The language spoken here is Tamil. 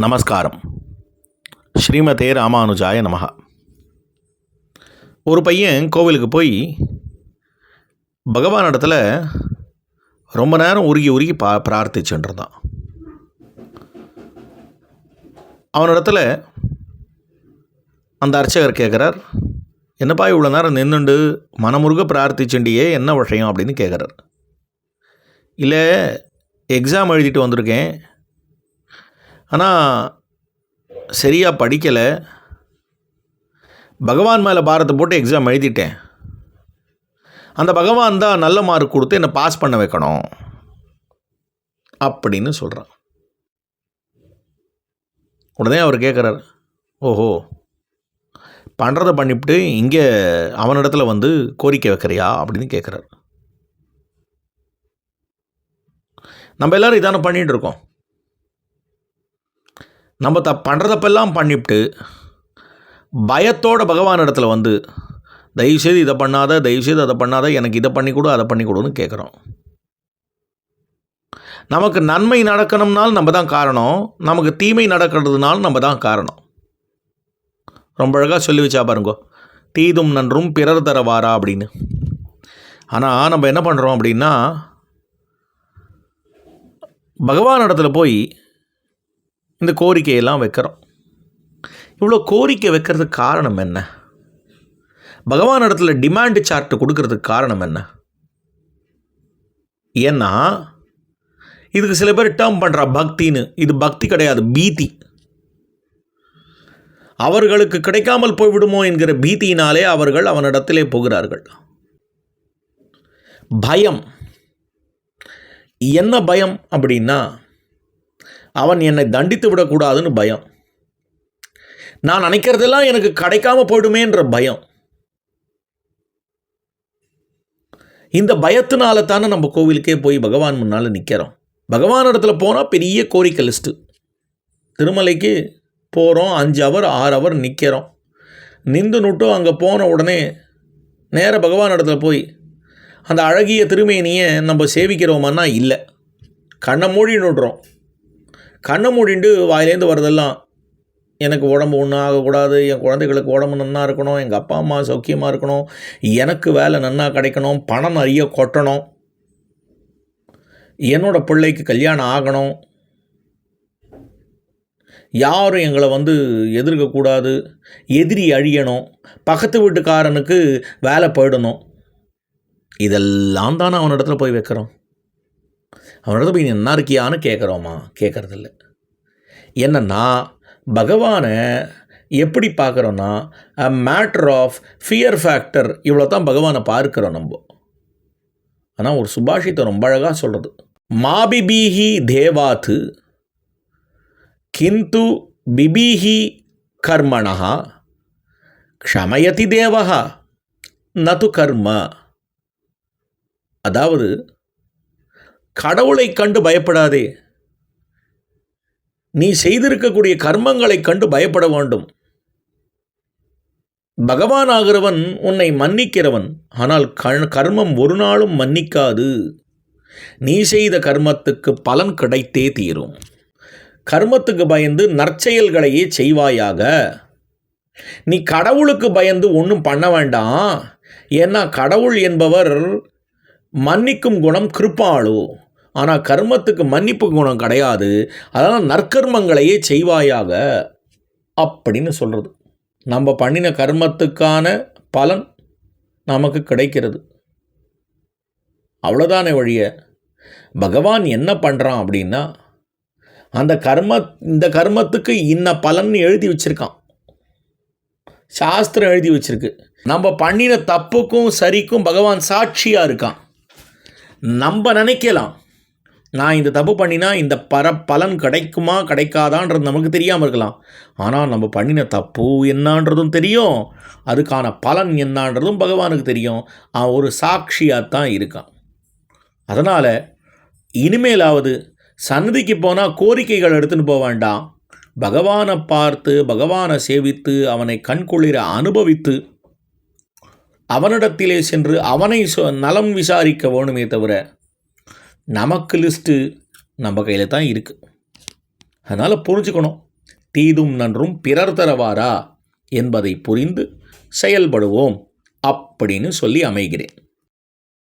நமஸ்காரம். ஸ்ரீமதே ராமானுஜாய நமகா ஒரு பையன் கோவிலுக்கு போய் பகவான் இடத்துல ரொம்ப நேரம் உருகி உருகி பா பிரார்த்திச்சுட்டு அவனிடத்தில் அவனிடத்துல அந்த அர்ச்சகர் கேட்குறார் என்னப்பா இவ்வளோ நேரம் நின்றுண்டு மனமுருக பிரார்த்திச்சுண்டியே என்ன விஷயம்? அப்படின்னு கேட்குறார் இல்லை எக்ஸாம் எழுதிட்டு வந்திருக்கேன். ஆனால் சரியாக படிக்கலை. பகவான் மேலே பாரத்தை போட்டு எக்ஸாம் எழுதிட்டேன். அந்த பகவான் தான் நல்ல மார்க் கொடுத்து என்னை பாஸ் பண்ண வைக்கணும். அப்படின்னு சொல்கிறான் உடனே அவர் கேட்குறார் ஓஹோ பண்ணுறதை பண்ணிவிட்டு இங்கே அவனிடத்துல வந்து கோரிக்கை வைக்கிறியா? அப்படின்னு கேட்குறாரு நம்ம எல்லோரும் இதானே பண்ணிகிட்டு இருக்கோம். நம்ம த பண்ணுறதப்பெல்லாம் பண்ணிவிட்டு பயத்தோட பகவான் இடத்துல வந்து தயவுசெய்து இதை பண்ணாத தயவுசெய்து அதை பண்ணாத எனக்கு இதை பண்ணி கொடு அதை பண்ணி கொடுன்னு கேட்குறோம் நமக்கு நன்மை நடக்கணும்னாலும் நம்ம தான் காரணம் நமக்கு தீமை நடக்கிறதுனாலும் நம்ம தான் காரணம். ரொம்ப அழகாக சொல்லி வச்சா பாருங்கோ தீதும் நன்றும் பிறர் தரவாரா? அப்படின்னு. ஆனால் நம்ம என்ன பண்ணுறோம் அப்படின்னா பகவான் இடத்துல போய் இந்த கோரிக்கையெல்லாம் வைக்கிறோம். இவ்வளோ கோரிக்கை வைக்கிறதுக்கு காரணம் என்ன? பகவான் இடத்துல டிமாண்டு சார்ட் கொடுக்கறதுக்கு காரணம் என்ன? ஏன்னா இதுக்கு சில பேர் டேர்ம் பண்ணுறா பக்தின்னு. இது பக்தி கிடையாது பீதி. அவர்களுக்கு கிடைக்காமல் போய்விடுமோ என்கிற பீதியினாலே அவர்கள் அவனிடத்திலே போகிறார்கள். பயம். என்ன பயம் அப்படின்னா அவன் என்னை தண்டித்து விடக்கூடாதுன்னு பயம். நான் நினைக்கிறதெல்லாம் எனக்கு கிடைக்காம போயிடுமேன்ற பயம். இந்த பயத்தினால தானே நம்ம கோவிலுக்கே போய் பகவான் முன்னால் நிற்கிறோம் பகவான் இடத்துல போனால் பெரிய கோரிக்கை லிஸ்ட்டு திருமலைக்கு போகிறோம் அஞ்சு அவர் ஆறு அவர் நிற்கிறோம் நின்று நுட்டும் அங்கே போன உடனே நேர பகவான் இடத்துல போய் அந்த அழகிய திருமேனியை நம்ம சேவிக்கிறோமான்னா இல்லை. கண்ணை மூடி நுடுறோம் கண்ணை மூடிண்டு வாயிலேருந்து வரதெல்லாம். எனக்கு உடம்பு ஒன்றும் ஆகக்கூடாது என் குழந்தைகளுக்கு உடம்பு நன்னா இருக்கணும் எங்கள் அப்பா அம்மா சௌக்கியமாக இருக்கணும் எனக்கு வேலை நன்னா கிடைக்கணும் பணம் நிறைய கொட்டணும். என்னோட பிள்ளைக்கு கல்யாணம் ஆகணும். யாரும் எங்களை வந்து எதிர்க்கக்கூடாது எதிரி அழியணும் பக்கத்து வீட்டுக்காரனுக்கு வேலை போயிடணும். இதெல்லாம் தானே அவனிடத்துல போய் வைக்கிறோம். அவனோட போய் நீ என்ன இருக்கியான்னு கேட்குறோமா கேட்குறதில்ல என்னன்னா பகவானை எப்படி பார்க்குறோன்னா a matter of fear factor இவ்வளோ தான் பகவானை பார்க்குறோம் நம்ம. ஆனால் ஒரு சுபாஷித்தை ரொம்ப அழகாக சொல்கிறது மாபிபீஹி தேவாத்து கிந்து பிபீஹி கர்மணா க்ஷமயதி தேவகா நது கர்ம. அதாவது கடவுளை கண்டு பயப்படாதே. நீ செய்திருக்கக்கூடிய கர்மங்களை கண்டு பயப்பட வேண்டும். பகவான் ஆகிறவன் உன்னை மன்னிக்கிறவன் ஆனால் கர்மம் ஒரு நாளும் மன்னிக்காது. நீ செய்த கர்மத்துக்கு பலன் கிடைத்தே தீரும். கர்மத்துக்கு பயந்து நற்செயல்களையே செய்வாயாக. நீ கடவுளுக்கு பயந்து ஒன்றும் பண்ண வேண்டாம். ஏன்னா கடவுள் என்பவர் மன்னிக்கும் குணம் கிருப்பாளோ? ஆனால் கர்மத்துக்கு மன்னிப்பு குணம் கிடையாது. அதனால் நற்கர்மங்களையே செய்வாயாக அப்படின்னு சொல்கிறது நம்ம பண்ணின கர்மத்துக்கான பலன் நமக்கு கிடைக்கிறது. அவ்வளோதானே வழிய. பகவான் என்ன பண்ணுறான் அப்படின்னா அந்த கர்ம இந்த கர்மத்துக்கு இன்ன பலன் எழுதி வச்சுருக்கான். சாஸ்திரம் எழுதி வச்சுருக்கு. நம்ம பண்ணின தப்புக்கும் சரிக்கும் பகவான் சாட்சியாக இருக்கான். நம்ம நினைக்கலாம். நான் இந்த தப்பு பண்ணினா இந்த பர பலன் கிடைக்குமா கிடைக்காதான்றது நமக்கு தெரியாமல் இருக்கலாம். ஆனால் நம்ம பண்ணின தப்பு என்னான்றதும் தெரியும். அதுக்கான பலன் என்னான்றதும் பகவானுக்கு தெரியும். அவன் ஒரு சாட்சியாக தான் இருக்கான். அதனால் இனிமேலாவது சன்னதிக்கு போனால் கோரிக்கைகள் எடுத்துன்னு போக வேண்டாம். பகவானை பார்த்து பகவானை சேவித்து அவனை கண்குளிர அனுபவித்து அவனிடத்திலே சென்று அவனை நலம் விசாரிக்க வேணுமே தவிர நமக்கு லிஸ்ட்டு நம்ம கையில் தான் இருக்குது அதனால் புரிஞ்சுக்கணும். தீதும் நன்றும் பிறர் தரவாரா என்பதை புரிந்து செயல்படுவோம் அப்படின்னு சொல்லி அமைகிறேன்.